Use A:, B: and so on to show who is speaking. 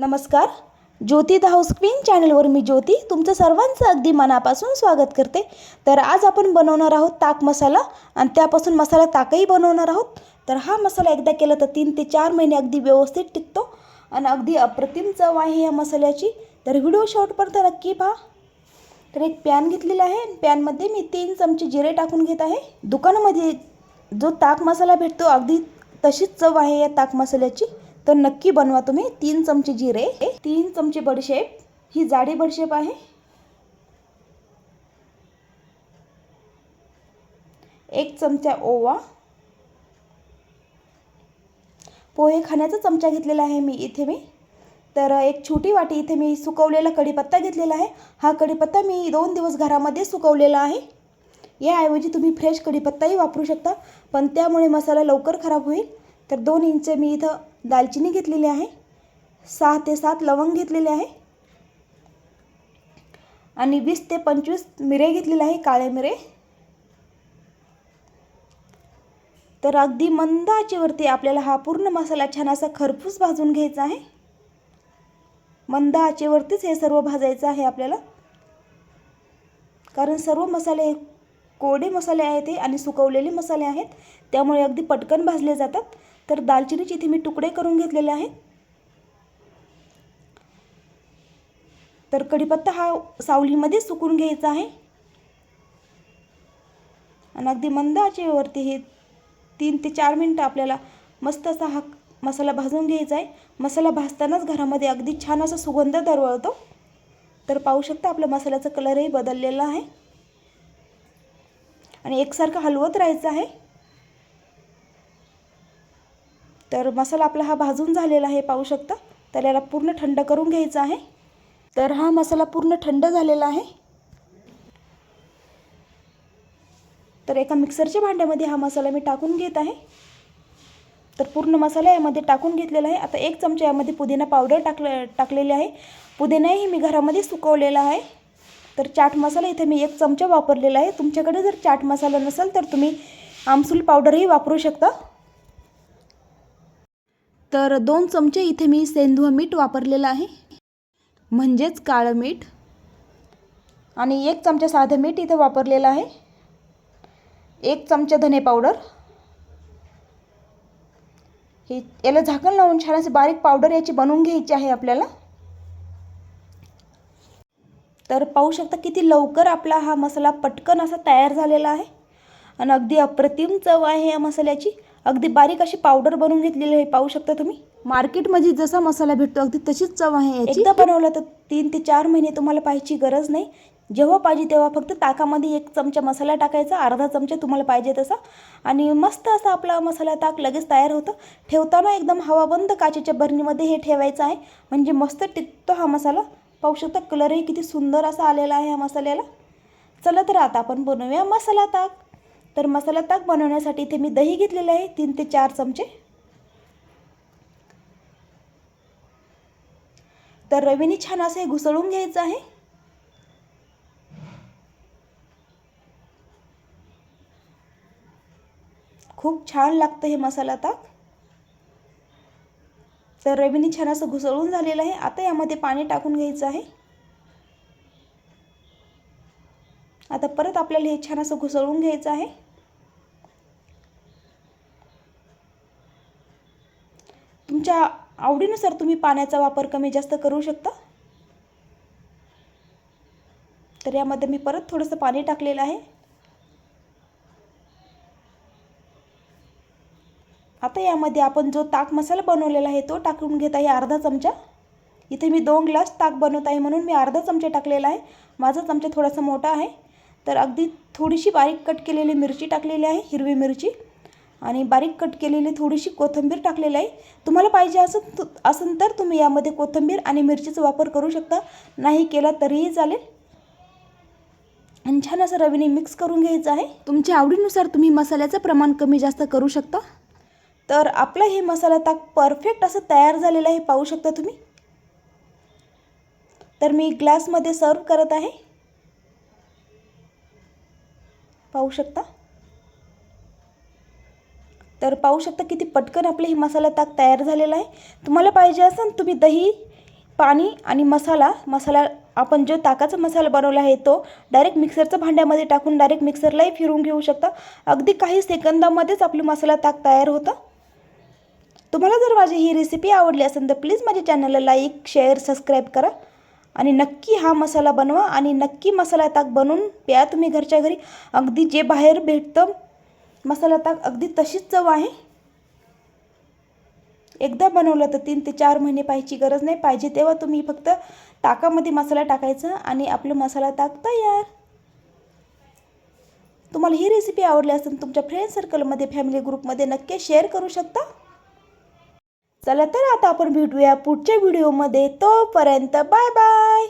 A: नमस्कार. ज्योती the house queen चॅनलवर मी ज्योती तुमचं सर्वांचं अगदी मनापासून स्वागत करते. तर आज आपण बनवणार आहोत ताक मसाला आणि त्यापासून मसाला ताकही बनवणार आहोत. तर हा मसाला एकदा केला तर तीन ते चार महिने अगदी व्यवस्थित टिकतो आणि अगदी अप्रतिम चव आहे या मसाल्याची. तर व्हिडिओ शॉर्टपर्यंत नक्की पहा. तर एक पॅन घेतलेला आहे पॅनमध्ये मी तीन चमचे जिरे टाकून घेत आहे. दुकानामध्ये जो ताक मसाला भेटतो अगदी तशीच चव आहे या ताक मसाल्याची. तर नक्की बनवा तुम्ही तीन चमचे जिरे तीन चमचे बडीशेप. ही जाडी बडीशेप आहे. एक चमचा ओवा. पोहे खाण्याचा चमचा घेतलेला आहे मी इथे मी. तर एक छोटी वाटी इथे मी सुकवलेला कढीपत्ता घेतलेला आहे. हा कढीपत्ता मी दोन दिवस घरामध्ये सुकवलेला आहे. याऐवजी तुम्ही फ्रेश कढीपत्ताही वापरू शकता. पण त्यामुळे मसाला लवकर खराब होईल. तर दोन इंच मी इथं दालचिनी घेतलेली आहे. सहा ते सात लवंग घेतलेले आहे. आणि वीस ते पंचवीस मिरे घेतलेले आहे काळे मिरे. तर अगदी मंद आचेवरती आपल्याला हा पूर्ण मसाला छान असा खरपूस भाजून घ्यायचा आहे. मंद आचेवरतीच हे सर्व भाजायचं आहे आपल्याला. कारण सर्व मसाले कोरडे मसाले आहेत हे आणि सुकवलेले मसाले आहेत. त्यामुळे अगदी पटकन भाजले जातात. तर दालचिनीचे इथे मी तुकडे करून घेतलेले आहेत. तर कढीपत्ता हा सावलीमध्ये सुकून घ्यायचा आहे. आणि अगदी मंद आचेवरती हे तीन ते चार मिनटं आपल्याला मस्त असा हा मसाला भाजून घ्यायचा आहे. मसाला भाजतानाच घरामध्ये अगदी छान असा सुगंध दरवळतो. तर पाहू शकता आपल्या मसाल्याचा कलरही बदललेला आहे. आणि एकसारखं हलवत राहायचं आहे. तर मसाला आपला हा भाजून झालेला आहे पाहू शकता. तर याला पूर्ण थंड करून घ्यायचा आहे. तर हा मसाला पूर्ण थंड झालेला आहे. तर एका मिक्सरच्या भांड्यामध्ये हा मसाला मी टाकून घेत आहे. तर पूर्ण मसाला यामध्ये टाकून घेतलेला आहे. आता एक चमचा यामध्ये पुदिना पावडर टाकलं टाकलेली आहे. पुदिनाही मी घरामध्ये सुकवलेला आहे. तर चाट मसाला इथे मी एक चमचा वापरलेला आहे. तुमच्याकडे जर चाट मसाला नसेल तर तुम्ही आमसूल पावडरही वापरू शकता. तर दोन चमचे इथे मी सेंधव मीठ वापरलेलं आहे. म्हणजेच काळं मीठ. आणि एक चमचा साधं मीठ इथे वापरलेलं आहे. एक चमचा धने पावडर. हे याला झाकण लावून छान असे बारीक पावडर याची बनवून घ्यायची आहे आपल्याला. तर पाहू शकता किती लवकर आपला हा मसाला पटकन असा तयार झालेला आहे. आणि अगदी अप्रतिम चव आहे या मसाल्याची. अगदी बारीक अशी पावडर बनवून घेतलेली आहे पाहू शकता तुम्ही. मार्केटमध्ये जसा मसाला भेटतो अगदी तशीच चव आहे एकदा बनवलं तर तीन ते चार महिने तुम्हाला पाहायची गरज नाही. जेव्हा पाहिजे तेव्हा फक्त ताकामध्ये एक चमचा मसाला टाकायचा अर्धा चमचा तुम्हाला पाहिजे तसा. आणि मस्त असा आपला मसाला ताक लगेच तयार होतं. ठेवताना एकदम हवाबंद काचेच्या बरणीमध्ये हे ठेवायचं आहे. म्हणजे मस्त टिकतो हा मसाला. पाहू शकता कलरही किती सुंदर असा आलेला आहे ह्या मसाल्याला. चला तर आता आपण बनवूया मसाला ताक. तर मसाला ताक बनवण्यासाठी इथे मी दही घेतलेलं आहे. तीन ते चार चमचे. तर रवीने छान असं हे घुसळून घ्यायचं आहे. खूप छान लागतं हे मसाला ताक. तर रवीने छान असं घुसळून झालेलं आहे. आता यामध्ये पाणी टाकून घ्यायचं आहे. आता परत आपल्याला हे छान असं घुसळून घ्यायचं आहे तुमच्या आवडीनुसार तुम्ही पाण्याचा वापर कमी जास्त करू शकता. तर यामध्ये मी परत थोडंसं पाणी टाकलेलं आहे. आता यामध्ये आपण जो ताक मसाला बनवलेला आहे तो टाकून घेत आहे अर्धा चमचा. इथे मी दोन ग्लास ताक बनवत आहे म्हणून मी अर्धा चमचा टाकलेला आहे. माझा चमचा थोडासा मोठा आहे. तर अगदी थोडीशी बारीक कट केलेली मिरची टाकलेली आहे हिरवी मिरची. आणि बारीक कट केलेली थोडीशी कोथिंबीर टाकलेली आहे. तुम्हाला पाहिजे असं असेल तर तुम्ही यामध्ये कोथिंबीर आणि मिरचीचा वापर करू शकता. नाही केला तरीही चालेल. आणि छान असं रवीने मिक्स करून घ्यायचं आहे. तुमच्या आवडीनुसार तुम्ही मसाल्याचं प्रमाण कमी जास्त करू शकता. तर आपलं हे मसाला ताक परफेक्ट असं तयार झालेलं आहे पाहू शकता तुम्ही. तर मी ग्लासमध्ये सर्व करत आहे. पाहू शकता. तर पाहू शकता किती पटकन आपलं हे मसाला ताक तयार झालेला आहे. तुम्हाला पाहिजे असेल तुम्ही दही पाणी आणि मसाला मसाला आपण जो ताकाचा मसाला बनवला आहे तो डायरेक्ट मिक्सरच्या भांड्यामध्ये टाकून डायरेक्ट मिक्सरलाही फिरून घेऊ शकता. अगदी काही सेकंदामध्येच आपली मसाला ताक तयार होतं. तुम्हाला जर माझी ही रेसिपी आवडली असेल तर प्लीज माझ्या चॅनलला लाईक शेअर सबस्क्राईब करा. आणि नक्की हा मसाला बनवा आणि नक्की मसाला ताक बनवून प्या तुम्ही घरच्या घरी. अगदी जे बाहेर भेटतं मसाला ताक अगदी तशीच चव आहे. एकदा बनवलं तर तीन ते चार महिने पाहायची गरज नाही. पाहिजे तेव्हा तुम्ही फक्त ताकामध्ये मसाला टाकायचा आणि आपलं मसाला ताक तयार. तुम्हाला ही रेसिपी आवडली असेल तुमच्या फ्रेंड सर्कलमध्ये फॅमिली ग्रुपमध्ये नक्की शेअर करू शकता. चला तर आता आपण भेटूया पुढच्या व्हिडिओमध्ये तोपर्यंत बाय बाय